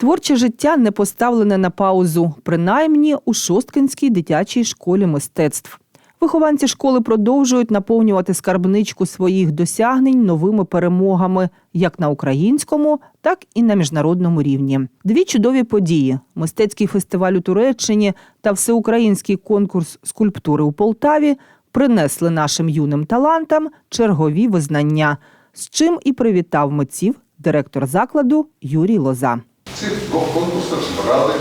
Творче життя не поставлене на паузу, принаймні у Шосткинській дитячій школі мистецтв. Вихованці школи продовжують наповнювати скарбничку своїх досягнень новими перемогами як на українському, так і на міжнародному рівні. Дві чудові події: мистецький фестиваль у Туреччині та всеукраїнський конкурс скульптури у Полтаві принесли нашим юним талантам чергові визнання, з чим і привітав митців директор закладу Юрій Лоза. Цих двох конкурсах збирали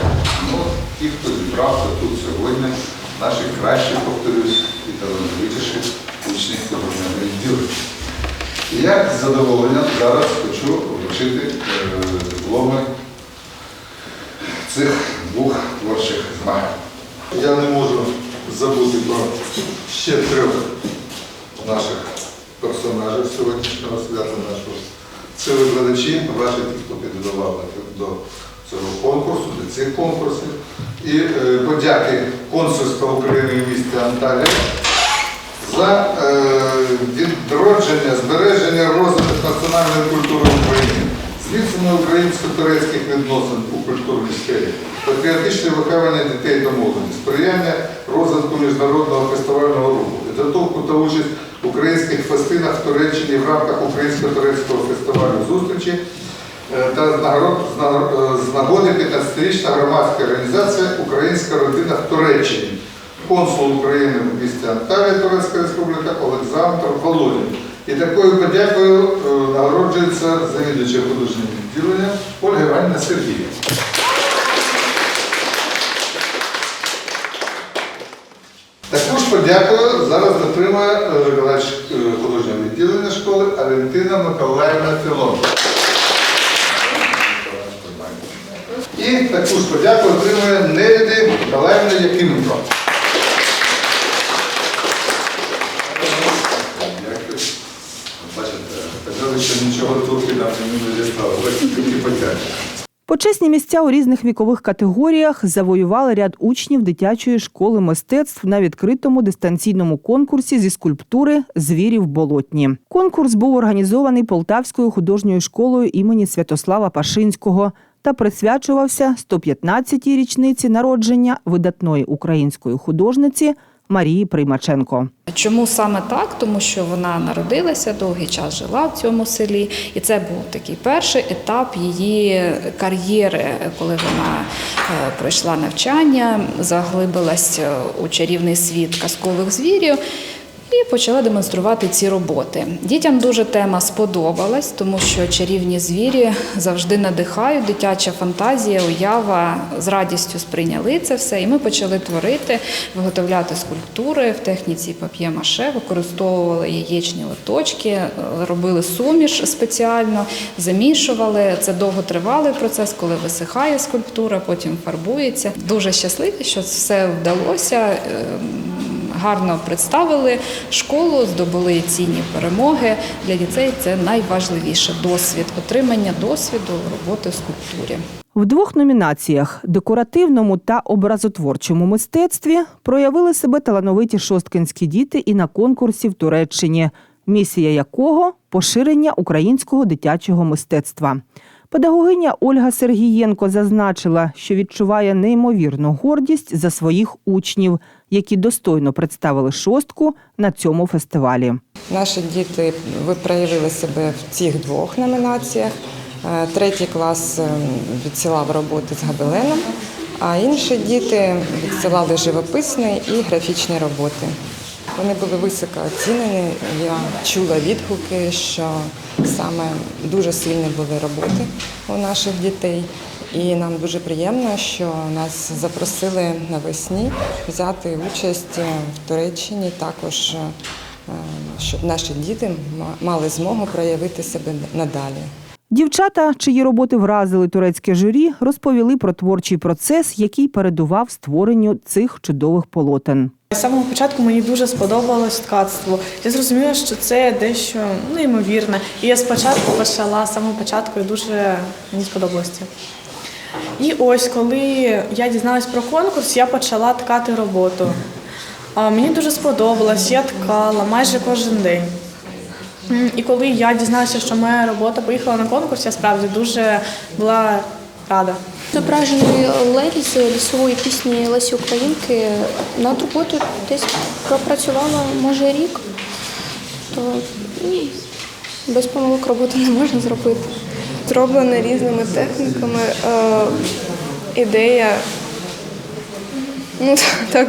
ну, ті, хто зібрався тут сьогодні, наші кращі, повторюсь, і талановитіші учні художнього відділу. І я з задоволенням зараз хочу вручити е, дипломи цих двох творчих змагань. Я не можу забути про ще трьох наших персонажів сьогоднішнього свята нашого. Це викладачі, ваші ті, хто підготував до цього конкурсу, до цих конкурсів. І е, подяки консульства України в місті Анталія за е, відродження, збереження розвиток національної культури в Україні, зміцнення українсько-турецьких відносин у культурній сфері, патріотичне виховання дітей та молоді, сприяння розвитку міжнародного фестивального руху, підготовку та участь в українських фестинах в Туреччині в рамках українсько-турецького фестивалю зустрічі е, та з з нагоди 15-річна громадська організація Українська родина в Туреччині консул України в місті Анталія, Турецька Республіка Олександр Володін. І такою подякою е, нагороджується завідувача художнього відділення Ольга Іванівна Сергієва. Подякою зараз отримує е, викладач е, художнього відділення школи Валентина Миколаївна Філонова. І таку ж подяку отримує Невіди Миколаївна Якименко. Дякую. Бачите, казали, що нічого турки нам не дістали. Тільки подяки. Почесні місця у різних вікових категоріях завоювали ряд учнів дитячої школи мистецтв на відкритому дистанційному конкурсі зі скульптури Звірі в болотні. Конкурс був організований Полтавською художньою школою імені Святослава Пашинського та присвячувався 115-й річниці народження видатної української художниці Марії Приймаченко. Чому саме так? Тому що вона народилася, довгий час жила в цьому селі, і це був такий перший етап її кар'єри, коли вона е, пройшла навчання, заглибилась у чарівний світ казкових звірів. І почала демонструвати ці роботи. Дітям дуже тема сподобалась, тому що чарівні звірі завжди надихають. Дитяча фантазія, уява з радістю сприйняли це все. І ми почали творити, виготовляти скульптури в техніці пап'є-маше, використовували яєчні лоточки, е, робили суміш спеціально, замішували. Це довготривалий процес, коли висихає скульптура, потім фарбується. Дуже щасливі, що все вдалося. Гарно представили школу, здобули цінні перемоги. Для дітей це найважливіше досвід, отримання досвіду роботи в скульптурі. В двох номінаціях декоративному та образотворчому мистецтві проявили себе талановиті шосткинські діти і на конкурсі в Туреччині, місія якого поширення українського дитячого мистецтва. Педагогиня Ольга Сергієнко зазначила, що відчуває неймовірну гордість за своїх учнів, які достойно представили шостку на цьому фестивалі. Наші діти проявили себе в цих двох номінаціях. Е, Третій клас е, відсилав роботи з гобеленом, а інші діти відсилали живописні і графічні роботи. Вони були високо оцінені. Я чула відгуки, що саме дуже сильні були роботи у наших дітей. І нам дуже приємно, що нас запросили навесні взяти участь в Туреччині також е, щоб наші діти мали змогу проявити себе надалі. Дівчата, чиї роботи вразили турецьке журі, розповіли про творчий процес, який передував створенню цих чудових полотен. З самого початку мені дуже сподобалось ткацтво. Я зрозуміла, що це дещо неймовірне. І я спочатку почала з самого початку і дуже мені сподобалось це. І ось коли я дізналась про конкурс, я почала ткати роботу. Мені дуже сподобалось, я ткала майже кожен день. І коли я дізналася, що моя робота поїхала на конкурс, я справді дуже була рада. Зображений Лері з лісової пісні Лесі Українки над роботою десь пропрацювала може рік, то ну, без помилок роботи не можна зробити. зроблене різними техніками. Е, ідея ну, так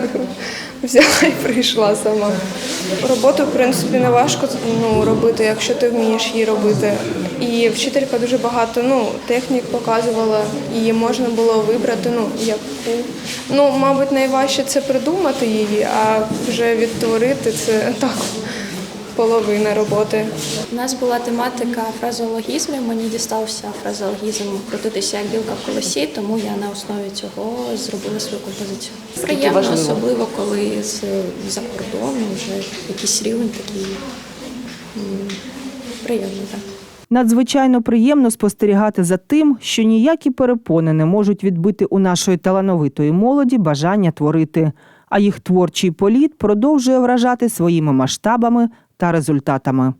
взяла і прийшла сама. Роботу, в принципі, не важко ну, робити, якщо ти вмієш її робити. І вчителька дуже багато ну, технік показувала, її можна було вибрати, ну, яку. Ну, мабуть, найважче це придумати її, а вже відтворити це так, половина роботи. У нас була тематика фразеологізмів. Мені дістався фразеологізм крутитися як білка в колесі, тому я на основі цього зробила свою композицію. Приємно, особливо коли з за кордону вже якийсь рівень такий м, приємний. Так. Надзвичайно приємно спостерігати за тим, що ніякі перепони не можуть відбити у нашої талановитої молоді бажання творити, а їх творчий політ продовжує вражати своїми масштабами та результатами.